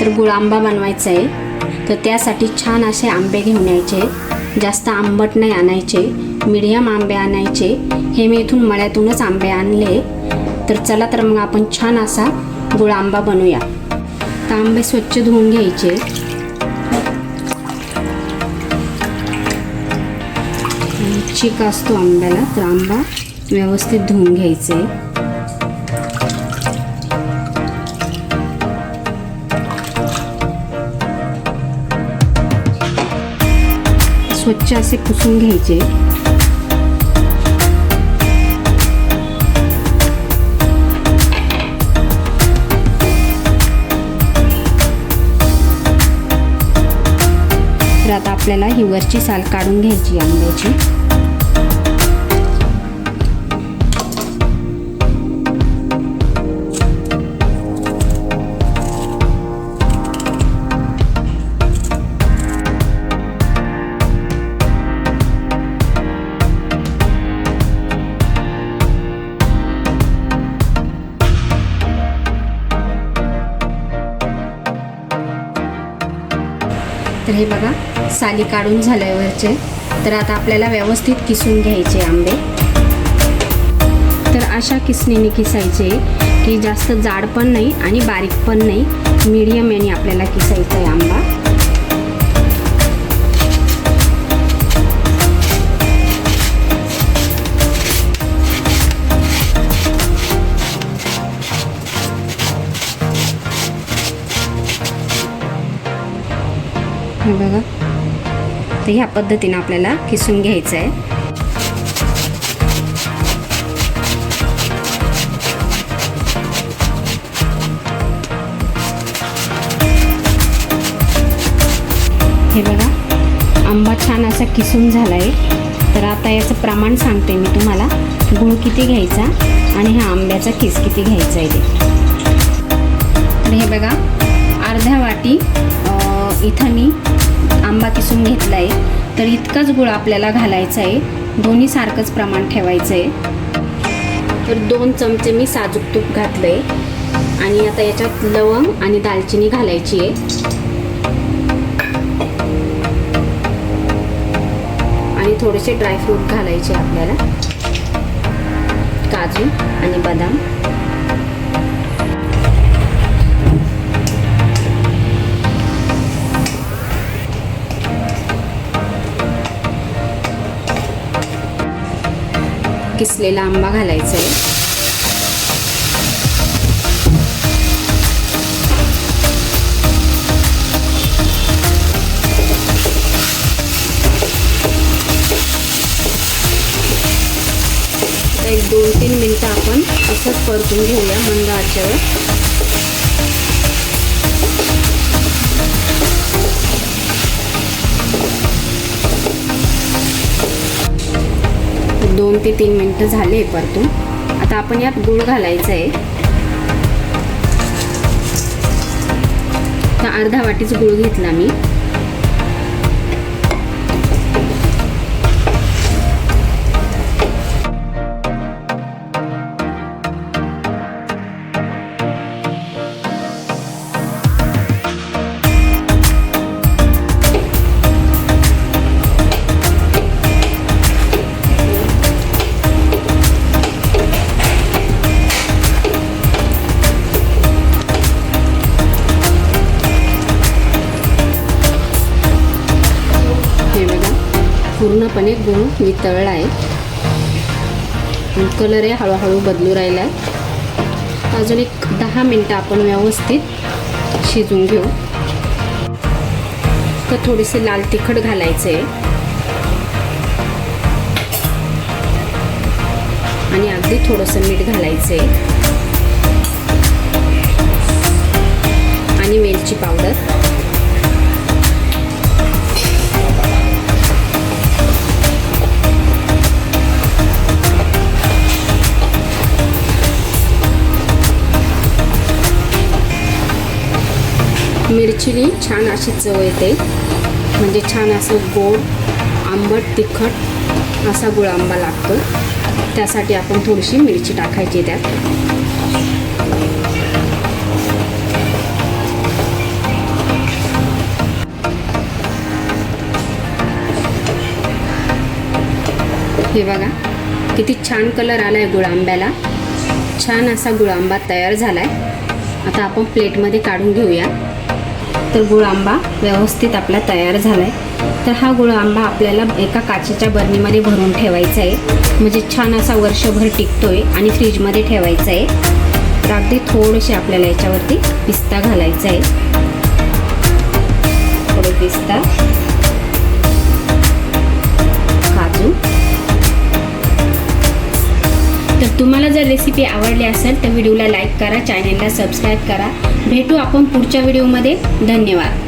तर गुळ आंबा बनवायचा आहे. तर त्यासाठी छान असे आंबे घेऊन यायचे. जास्त आंबट नाही आणायचे. मिडियम आंबे आणायचे. हे मी इथून मळ्यातूनच आंबे आणले. तर चला तर मग आपण छान असा गुळ आंबा बनवूया. तर आंबे स्वच्छ धुवून घ्यायचे. चिक असतो आंब्याला तर आंबा व्यवस्थित धुवून घ्यायचे. स्वच्छ असे पुसून घ्यायचे. तर आता आपल्याला ही वरची साल काढून घ्यायची आंब्याची तर हे बघा साली काढून झाल्यावरचे तर आता आपल्याला व्यवस्थित किसून घ्यायचे आंबे. तर अशा किसणीने किसायचे की जास्त जाड पण नाही आणि बारीक पण नाही. मीडियम याने आपल्याला किसायचा आहे आंबा. हे बघा. तर ह्या पद्धतीनं आपल्याला किसून घ्यायचं आहे हे बघा आंबा छान असा किसून झाला आहे तर आता याचं प्रमाण सांगते मी तुम्हाला. गुळ किती घ्यायचा आणि ह्या आंब्याचा किस किती घ्यायचा आहे ते. तर हे बघा अर्ध्या वाटी इथं मी आंबा किसून घेतला आहे तर इतकाच गुळ आपल्याला घालायचा आहे दोन्ही सारखंच प्रमाण ठेवायचं आहे तर दोन चमचे मी साजूक तूप घातलं आहे आणि आता याच्यात लवंग आणि दालचिनी घालायची आहे आणि थोडेसे ड्रायफ्रूट घालायचे आपल्याला. काजू आणि बदाम. किसलेला आंबा घालायचा आहे एक दोन तीन मिनटं आपण असंच परतून घेऊया मंद आचेवर दोन ते तीन मिनटं झाले परतून. आता आपण यात गूळ घालायचं आहे. तर अर्धा वाटीच गूळ घेतला मी. पूर्णपणे गुळ वितळला आहे. कलर आहे हळूहळू बदलू राहिला आहे. अजून एक दहा मिनटं आपण व्यवस्थित शिजून घेऊ. तर थोडेसे लाल तिखट घालायचे आहे. आणि अगदी थोडंसं मीठ घालायचं आहे. आणि वेलची पावडर. मिरचीने छान अशी चव येते. म्हणजे छान असं गोड आंबट तिखट असा गुळ आंबा लागतो. त्यासाठी आपण थोडीशी मिरची टाकायची त्यात. हे बघा किती छान कलर आला आहे गुळांब्याला छान असा गुळांबा तयार झाला आहे आता आपण प्लेटमध्ये काढून घेऊया. तर गुळ आंबा व्यवस्थित आपला तयार झाला आहे तर हा गुळ आंबा आपल्याला एका काचेच्या बरणीमध्ये भरून ठेवायचा आहे. म्हणजे छान असा वर्षभर टिकतो आहे आणि फ्रीजमध्ये ठेवायचा आहे. तर अगदी थोडेसे आपल्याला याच्यावरती पिस्ता घालायचा आहे. थोडे पिस्ता. जर रेसिपी आवडली असेल तर व्हिडिओला लाईक करा चॅनेलला सबस्क्राईब करा. भेटू आपण पुढच्या व्हिडिओमध्ये धन्यवाद.